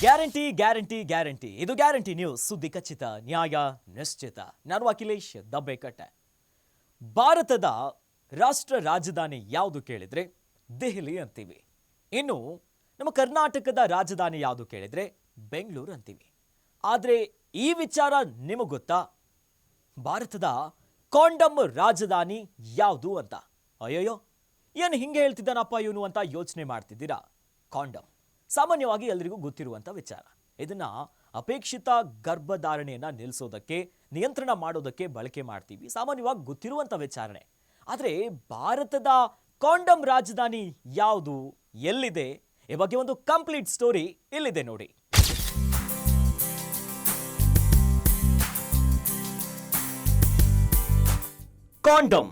Guarantee guarantee guarantee. ಇದು guarantee news. ಸುದ್ದಿ ಖಚಿತ, ನ್ಯಾಯ ನಿಶ್ಚಿತ. ನಾನು ಅಖಿಲೇಶ್ ದಬ್ಬೆಕಟ್ಟೆ. ಭಾರತದ ರಾಷ್ಟ್ರ ರಾಜಧಾನಿ ಯಾವುದು ಕೇಳಿದ್ರೆ ದೆಹಲಿ ಅಂತೀವಿ. ಇನ್ನು ನಮ್ಮ ಕರ್ನಾಟಕದ ರಾಜಧಾನಿ ಯಾವುದು ಕೇಳಿದ್ರೆ ಬೆಂಗಳೂರು ಅಂತೀವಿ. ಆದರೆ ಈ ವಿಚಾರ ನಿಮಗೆ ಗೊತ್ತಾ? ಭಾರತದ ಕಾಂಡಮ್ ರಾಜಧಾನಿ ಯಾವುದು ಅಂತ? ಅಯ್ಯಯ್ಯೋ, ಏನು ಹಿಂಗೆ ಹೇಳ್ತಿದ್ದಾನಪ್ಪ ಇವನು ಅಂತ ಯೋಚನೆ ಮಾಡ್ತಿದ್ದೀರಾ? ಕಾಂಡಮ್. ಸಾಮಾನ್ಯವಾಗಿ ಎಲ್ಲರಿಗೂ ಗೊತ್ತಿರುವಂಥ ವಿಚಾರ. ಇದನ್ನ ಅಪೇಕ್ಷಿತ ಗರ್ಭಧಾರಣೆಯನ್ನು ನಿಲ್ಲಿಸೋದಕ್ಕೆ ನಿಯಂತ್ರಣ ಮಾಡೋದಕ್ಕೆ ಬಳಕೆ ಮಾಡ್ತೀವಿ. ಸಾಮಾನ್ಯವಾಗಿ ಗೊತ್ತಿರುವಂಥ ವಿಚಾರಣೆ. ಆದರೆ ಭಾರತದ ಕಾಂಡಮ್ ರಾಜಧಾನಿ ಯಾವುದು? ಎಲ್ಲಿದೆ? ಈ ಬಗ್ಗೆ ಒಂದು ಕಂಪ್ಲೀಟ್ ಸ್ಟೋರಿ ಇಲ್ಲಿದೆ ನೋಡಿ. ಕಾಂಡಮ್.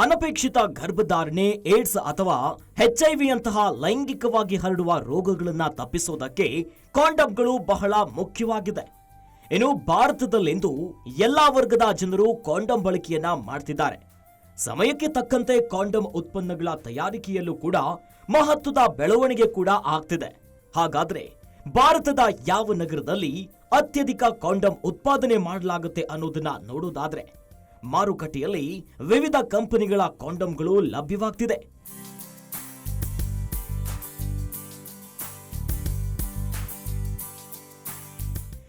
ಅನಪೇಕ್ಷಿತ ಗರ್ಭಧಾರಣೆ, ಏಡ್ಸ್ ಅಥವಾ ಎಚ್ ಐ ವಿಯಂತಹ ಲೈಂಗಿಕವಾಗಿ ಹರಡುವ ರೋಗಗಳನ್ನು ತಪ್ಪಿಸೋದಕ್ಕೆ ಕಾಂಡಮ್ಗಳು ಬಹಳ ಮುಖ್ಯವಾಗಿದೆ. ಇನ್ನು ಭಾರತದಲ್ಲಿಂದು ಎಲ್ಲಾ ವರ್ಗದ ಜನರು ಕಾಂಡಮ್ ಬಳಕೆಯನ್ನ ಮಾಡ್ತಿದ್ದಾರೆ. ಸಮಯಕ್ಕೆ ತಕ್ಕಂತೆ ಕಾಂಡಮ್ ಉತ್ಪನ್ನಗಳ ತಯಾರಿಕೆಯಲ್ಲೂ ಕೂಡ ಮಹತ್ವದ ಬೆಳವಣಿಗೆ ಕೂಡ ಆಗ್ತಿದೆ. ಹಾಗಾದ್ರೆ ಭಾರತದ ಯಾವ ನಗರದಲ್ಲಿ ಅತ್ಯಧಿಕ ಕಾಂಡಮ್ ಉತ್ಪಾದನೆ ಮಾಡಲಾಗುತ್ತೆ ಅನ್ನೋದನ್ನ ನೋಡೋದಾದ್ರೆ ಮಾರುಕಟ್ಟೆಯಲ್ಲಿ ವಿವಿಧ ಕಂಪನಿಗಳ ಕಾಂಡಮ್ಗಳು ಲಭ್ಯವಾಗ್ತಿದೆ.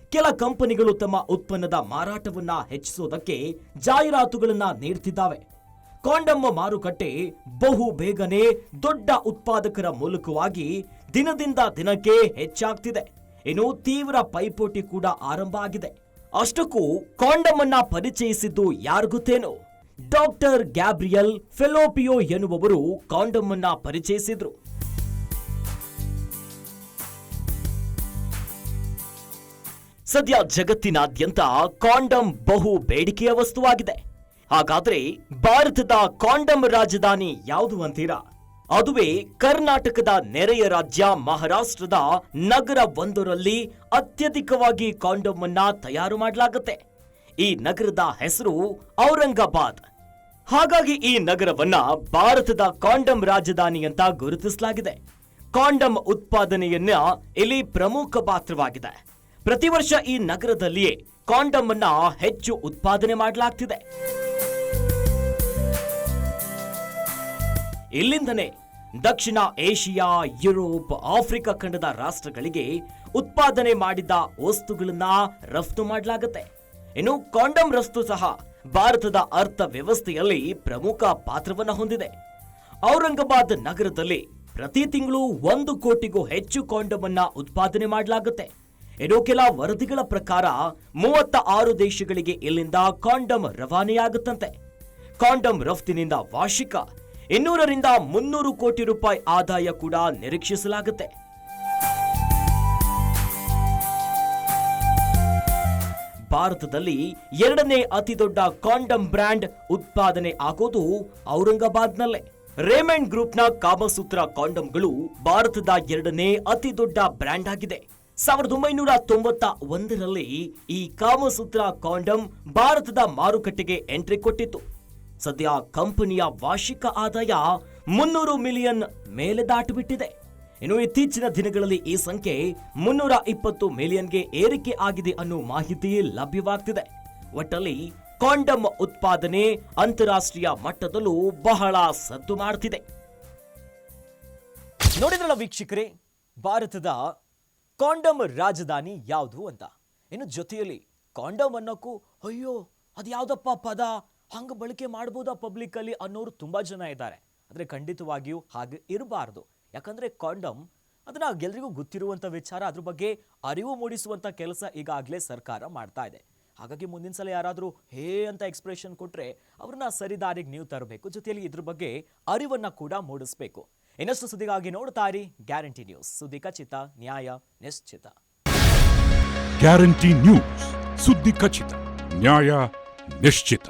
ಕೆಲ ಕಂಪನಿಗಳು ತಮ್ಮ ಉತ್ಪನ್ನದ ಮಾರಾಟವನ್ನ ಹೆಚ್ಚಿಸೋದಕ್ಕೆ ಜಾಹೀರಾತುಗಳನ್ನ ನೀಡ್ತಿದ್ದಾವೆ. ಕಾಂಡಮ್ ಮಾರುಕಟ್ಟೆ ಬಹು ಬೇಗನೆ ದೊಡ್ಡ ಉತ್ಪಾದಕರ ಮೂಲಕವಾಗಿ ದಿನದಿಂದ ದಿನಕ್ಕೆ ಹೆಚ್ಚಾಗ್ತಿದೆ. ಇನ್ನು ತೀವ್ರ ಪೈಪೋಟಿ ಕೂಡ ಆರಂಭ ಆಗಿದೆ. ಅಷ್ಟಕ್ಕೂ ಕಾಂಡಮ್ ಅನ್ನ ಪರಿಚಯಿಸಿದ್ದು ಯಾರಿಗೊತ್ತೇನೋ ಡಾಕ್ಟರ್ ಗ್ಯಾಬ್ರಿಯಲ್ ಫೆಲೋಪಿಯೋ ಎನ್ನುವವರು ಕಾಂಡಮ್ ಅನ್ನ ಪರಿಚಯಿಸಿದ್ರು. ಸದ್ಯ ಜಗತ್ತಿನಾದ್ಯಂತ ಕಾಂಡಮ್ ಬಹು ಬೇಡಿಕೆಯ ವಸ್ತುವಾಗಿದೆ. ಹಾಗಾದ್ರೆ ಭಾರತದ ಕಾಂಡಮ್ ರಾಜಧಾನಿ ಯಾವುದು ಅಂತೀರಾ? ಅದುವೇ ಕರ್ನಾಟಕದ ನೆರೆಯ ರಾಜ್ಯ ಮಹಾರಾಷ್ಟ್ರದ ನಗರ ಒಂದರಲ್ಲಿ ಅತ್ಯಧಿಕವಾಗಿ ಕಾಂಡೋಮ್ ಅನ್ನ ತಯಾರು ಮಾಡಲಾಗುತ್ತೆ. ಈ ನಗರದ ಹೆಸರು ಔರಂಗಾಬಾದ್. ಹಾಗಾಗಿ ಈ ನಗರವನ್ನ ಭಾರತದ ಕಾಂಡಮ್ ರಾಜಧಾನಿ ಅಂತ ಗುರುತಿಸಲಾಗಿದೆ. ಕಾಂಡಮ್ ಉತ್ಪಾದನೆಯನ್ನ ಇಲ್ಲಿ ಪ್ರಮುಖ ಪಾತ್ರವಾಗಿದೆ. ಪ್ರತಿ ವರ್ಷ ಈ ನಗರದಲ್ಲಿಯೇ ಕಾಂಡಮ್ ಅನ್ನ ಹೆಚ್ಚು ಉತ್ಪಾದನೆ ಮಾಡಲಾಗ್ತಿದೆ. ಇಲ್ಲಿಂದನೇ ದಕ್ಷಿಣ ಏಷಿಯಾ, ಯುರೋಪ್, ಆಫ್ರಿಕಾ ಖಂಡದ ರಾಷ್ಟ್ರಗಳಿಗೆ ಉತ್ಪಾದನೆ ಮಾಡಿದ ವಸ್ತುಗಳನ್ನ ರಫ್ತು ಮಾಡಲಾಗುತ್ತೆ. ಇನ್ನು ಕಾಂಡಮ್ ರಫ್ತು ಸಹ ಭಾರತದ ಅರ್ಥ ವ್ಯವಸ್ಥೆಯಲ್ಲಿ ಪ್ರಮುಖ ಪಾತ್ರವನ್ನ ಹೊಂದಿದೆ. ಔರಂಗಾಬಾದ್ ನಗರದಲ್ಲಿ ಪ್ರತಿ ತಿಂಗಳು ಒಂದು ಕೋಟಿಗೂ ಹೆಚ್ಚು ಕಾಂಡಮ್ ಅನ್ನ ಉತ್ಪಾದನೆ ಮಾಡಲಾಗುತ್ತೆ. ಇನ್ನು ಕೆಲ ವರದಿಗಳ ಪ್ರಕಾರ ಮೂವತ್ತ ಆರು ದೇಶಗಳಿಗೆ ಇಲ್ಲಿಂದ ಕಾಂಡಮ್ ರವಾನೆಯಾಗುತ್ತಂತೆ. ಕಾಂಡಮ್ ರಫ್ತಿನಿಂದ ವಾರ್ಷಿಕ ಇನ್ನೂರರಿಂದ ಮುನ್ನೂರು ಕೋಟಿ ರೂಪಾಯಿ ಆದಾಯ ಕೂಡ ನಿರೀಕ್ಷಿಸಲಾಗುತ್ತೆ. ಭಾರತದಲ್ಲಿ ಎರಡನೇ ಅತಿ ದೊಡ್ಡ ಕಾಂಡಮ್ ಬ್ರ್ಯಾಂಡ್ ಉತ್ಪಾದನೆ ಆಗೋದು ಔರಂಗಾಬಾದ್ನಲ್ಲೇ. ರೇಮಂಡ್ ಗ್ರೂಪ್ನ ಕಾಮಸೂತ್ರ ಕಾಂಡಮ್ಗಳು ಭಾರತದ ಎರಡನೇ ಅತಿ ದೊಡ್ಡ ಬ್ರ್ಯಾಂಡ್ ಆಗಿದೆ. ಸಾವಿರದ ಒಂಬೈನೂರ ತೊಂಬತ್ತ ಒಂದರಲ್ಲಿ ಈ ಕಾಮಸೂತ್ರ ಕಾಂಡಮ್ ಭಾರತದ ಮಾರುಕಟ್ಟೆಗೆ ಎಂಟ್ರಿ ಕೊಟ್ಟಿತ್ತು. ಸದ್ಯ ಕಂಪನಿಯ ವಾರ್ಷಿಕ ಆದಾಯ ಮುನ್ನೂರು ಮಿಲಿಯನ್ ಮೇಲೆ ದಾಟಿಬಿಟ್ಟಿದೆ. ಇನ್ನು ಇತ್ತೀಚಿನ ದಿನಗಳಲ್ಲಿ ಈ ಸಂಖ್ಯೆ ಮುನ್ನೂರ ಇಪ್ಪತ್ತು ಮಿಲಿಯನ್ಗೆ ಏರಿಕೆ ಆಗಿದೆ ಅನ್ನೋ ಮಾಹಿತಿ ಲಭ್ಯವಾಗ್ತಿದೆ. ಒಟ್ಟಲ್ಲಿ ಕಾಂಡಮ್ ಉತ್ಪಾದನೆ ಅಂತಾರಾಷ್ಟ್ರೀಯ ಮಟ್ಟದಲ್ಲೂ ಬಹಳ ಸದ್ದು ಮಾಡ್ತಿದೆ. ನೋಡಿದ್ರಲ್ಲ ವೀಕ್ಷಕರೇ, ಭಾರತದ ಕಾಂಡಮ್ ರಾಜಧಾನಿ ಯಾವುದು ಅಂತ. ಇನ್ನು ಜೊತೆಯಲ್ಲಿ ಕಾಂಡಮ್ ಅನ್ನೋಕ್ಕೂ ಅಯ್ಯೋ ಅದು ಯಾವ್ದಪ್ಪ ಪದ? ಹಂಗೆ ಬಳಕೆ ಮಾಡ್ಬೋದಾ ಪಬ್ಲಿಕ್ ಅಲ್ಲಿ ಅನ್ನೋರು ತುಂಬಾ ಜನ ಇದ್ದಾರೆ. ಆದರೆ ಖಂಡಿತವಾಗಿಯೂ ಹಾಗೆ ಇರಬಾರ್ದು. ಯಾಕಂದ್ರೆ ಕಾಂಡಮ್ ಅದನ್ನ ಎಲ್ಲರಿಗೂ ಗೊತ್ತಿರುವಂತ ವಿಚಾರ, ಅದ್ರ ಬಗ್ಗೆ ಅರಿವು ಮೂಡಿಸುವಂತ ಕೆಲಸ ಈಗಾಗಲೇ ಸರ್ಕಾರ ಮಾಡ್ತಾ ಇದೆ. ಹಾಗಾಗಿ ಮುಂದಿನ ಸಲ ಯಾರಾದರೂ ಹೇ ಅಂತ ಎಕ್ಸ್ಪ್ರೆಷನ್ ಕೊಟ್ಟರೆ ಅವ್ರನ್ನ ಸರಿದಾರಿಗೆ ನೀವು ತರಬೇಕು. ಜೊತೆಯಲ್ಲಿ ಇದ್ರ ಬಗ್ಗೆ ಅರಿವನ್ನ ಕೂಡ ಮೂಡಿಸಬೇಕು. ಇನ್ನಷ್ಟು ಸುದ್ದಿಗಾಗಿ ನೋಡ್ತಾ ಇರಿ ಗ್ಯಾರಂಟಿ ನ್ಯೂಸ್. ಸುದ್ದಿ ಖಚಿತ, ನ್ಯಾಯ ನಿಶ್ಚಿತ. ಗ್ಯಾರಂಟಿ ನ್ಯೂಸ್, ಸುದ್ದಿ ಖಚಿತ, ನ್ಯಾಯ ನಿಶ್ಚಿತ.